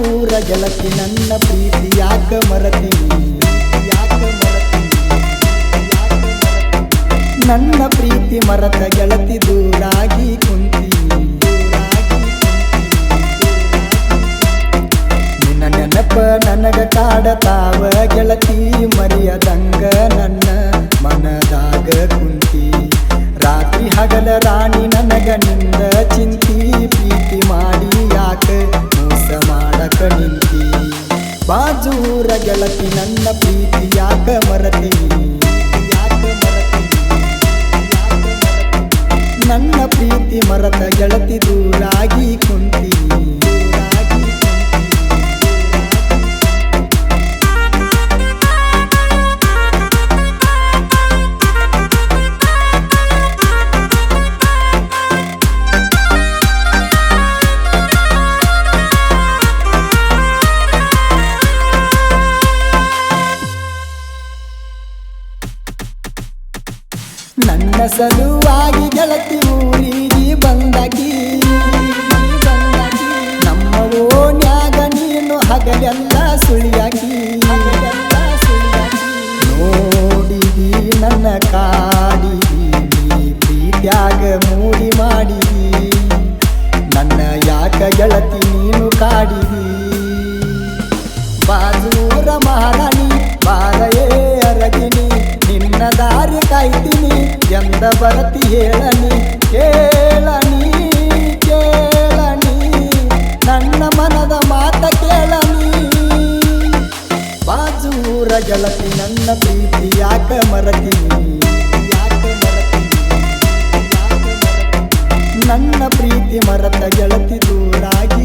ಬಾಜೂರ ಗೆಳತಿ ನನ್ನ ಪ್ರೀತಿ ಯಾಕ ಮರತೀನಿ? ಯಾಕ? ನನ್ನ ಪ್ರೀತಿ ಮರದ ಗೆಳತಿ ದೂರಾಗಿ ಕುಂತೀನಿ ನಿನ್ನ ನೆನಪ ನನಗ ಕಾಡತಾವ ಗೆಳತಿ ಮರಿಯದಂಗ ನನ್ನ ಮನದಾಗ ಕುಂತಿ. ರಾತ್ರಿ ಹಗಲ ರಾಣಿ ನನಗ ನಿಂದ ಚಿಂತಿ, ಪ್ರೀತಿ ಮಾಡಿ ಯಾಕ ಮೋಸ ಮಾಡಕ ನಿಂತಿ ಬಾಜೂರ ಗೆಳತಿ, ನನ್ನ ಪ್ರೀತಿ ಯಾಕ ಮರತೀನಿ? ಯಾಕ ನನ್ನ ಪ್ರೀತಿ ಮರತ ಗೆಳತಿ ದೂರಾಗಿ ಕುಂತಿ ಸಲುವಾಗಿ ಗೆಳತಿ ಊರಿಗೆ ಬಂದಾಕಿ. ನಮ್ಮ ಓಣ್ಯಾಗ ನೀನು ಹಗಲೆಲ್ಲ ಸುಳಿಯಾಕಿ. ನೋಡಿದಿ ನನ್ನ ಕಾಡಿದಿ ನೀ ಪ್ರೀತ್ಯಾಗ ಮೂಡಿ ಮಾಡಿದಿ. ನನ್ನ ಯಾಕ ಗೆಳತಿ ನೀನು ಕಾಡಿದಿ. ಬಾಜೂರ ಮಹಾರಾಣಿ ಬಾರಯೇ ಅರಗಿನಿ ನಿನ್ನ ದಾರಿ ಕಾಯ್ತೀನಿ. ಎಂದ ಬರತಿ ಹೇಳನಿ ಕೇಳನಿ ಕೇಳನಿ ನನ್ನ ಮನದ ಮಾತ ಕೇಳನಿ ಬಾಜೂರ ಗೆಳತಿ ನನ್ನ ಪ್ರೀತಿ, ಯಾಕ ಮರತೀನಿ? ನನ್ನ ಪ್ರೀತಿ ಮರತ ಗೆಳತಿ ದೂರಾಗಿ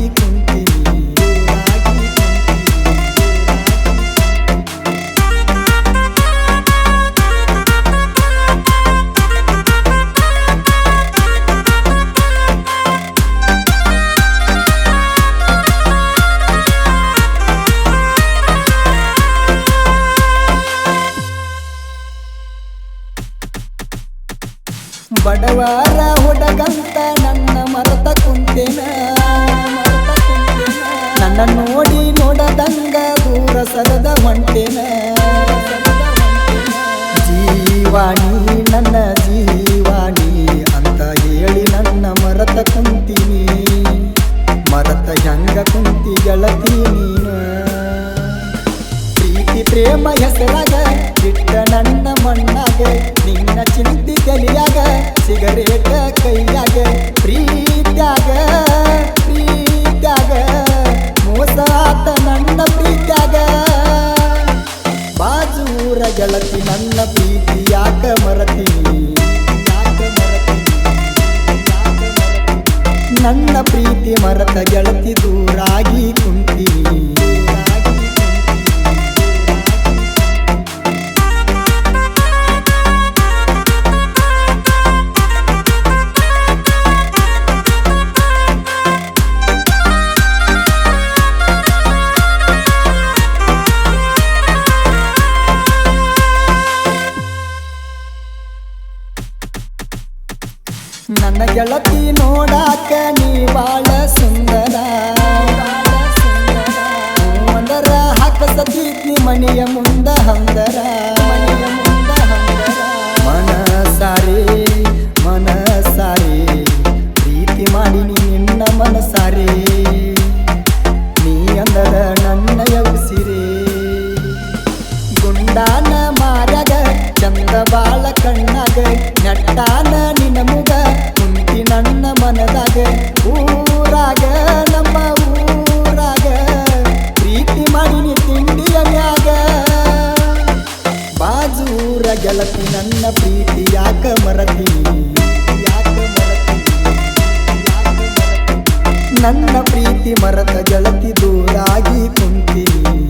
ಹೊಂಟೇನ ಜೀವಾಣಿ ನನ್ನ ಜೀವಾಣಿ ಅಂತ ಹೇಳಿ ನನ್ನ ಮರತ ಕುಂತೀನಿ. ಮರತ ಹೆಂಗ ಕುಂತಿ ಗೆಳತಿ ನೀನು. ಪ್ರೀತಿ, ಪ್ರೇಮ ಹೆಸರಾಗ ಬಿಟ್ಟ ನನ್ನ ಮಣ್ಣಾಗ. ನಿನ್ನ ಚಿಂತಿ ತಲಿಯಾಗ, ಸಿಗರೇಟ ಕೈಯಾಗ. ಬಾಜೂರ ಗೆಳತಿ ನನ್ನ ಪ್ರೀತಿ ಯಾಕ ಮರತಿ? ನನ್ನ ಪ್ರೀತಿ ಮರತ ಗೆಳತಿ ದೂರಾಗಿ ಕುಂತೀನಿ ಗೆಳತಿ ನೋಡಾಕ ನೀ ಬಾಳ ಸುಂದರ. ಒಂದರ ಹಾಕ ಸತೀತಿ ಮನೆಯ ಮುಂದ ಹಂದರ. ಗೆಳತಿ ನನ್ನ ಪ್ರೀತಿ ಯಾಕ ಮರತಿ? ನನ್ನ ಪ್ರೀತಿ ಮರದ ಗೆಳತಿ ದೂರಾಗಿ ಕುಂತೀನಿ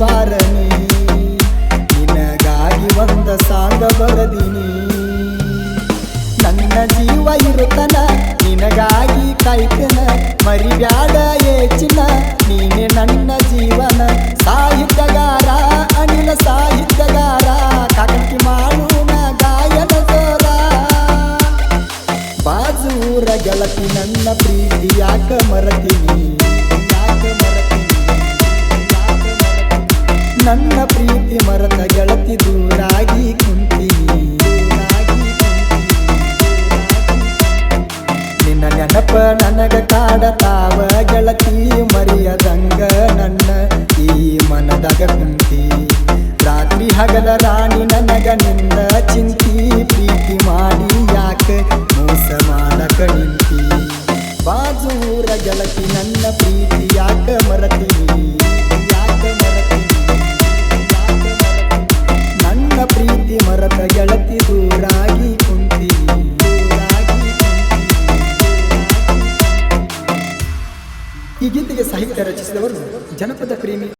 ಬಾರಣಿ ನಿನಗಾಗಿ ಒಂದ ಸಾಂಗ ಬರದಿನಿ. ನನ್ನ ಜೀವ ಇರುತ್ತನ, ನಿನಗಾಗಿ ಕಾಯ್ತನ. ಮರಿಬ್ಯಾಡ ಏಚಿನ ನೀನೆ ನನ್ನ ಜೀವನ. ಸಾಹಿತ್ಯಗಾರ, ಅನಿಲ ಸಾಹಿತ್ಯಗಾರ. ಕಾಕಿ ಮಾಡೋಣ ಗಾಯನ ಸೋರ ಬಾಜೂರ ಗೆಳತಿ ನನ್ನ ಪ್ರೀತಿ ಯಾಕ ಮರತೀನಿ. ನನ್ನ ಪ್ರೀತಿ ಮರದ ಗೆಳತಿ ದೂರಾಗಿ ಕುಂತೀನಿ. ನಿನ್ನ ನೆನಪ ನನಗ ಕಾಡತಾವ ಗೆಳತಿ ಮರಿಯದಂಗ ನನ್ನ ಈ ಮನದಾಗ ಕುಂತಿ ರಾತ್ರಿ ಹಗಲ ರಾಣಿ ನನಗ ನಿನ್ನ ಚಿಂತಿ ರಚಿಸಿದವರು ಜನಪದ ಪ್ರೇಮಿ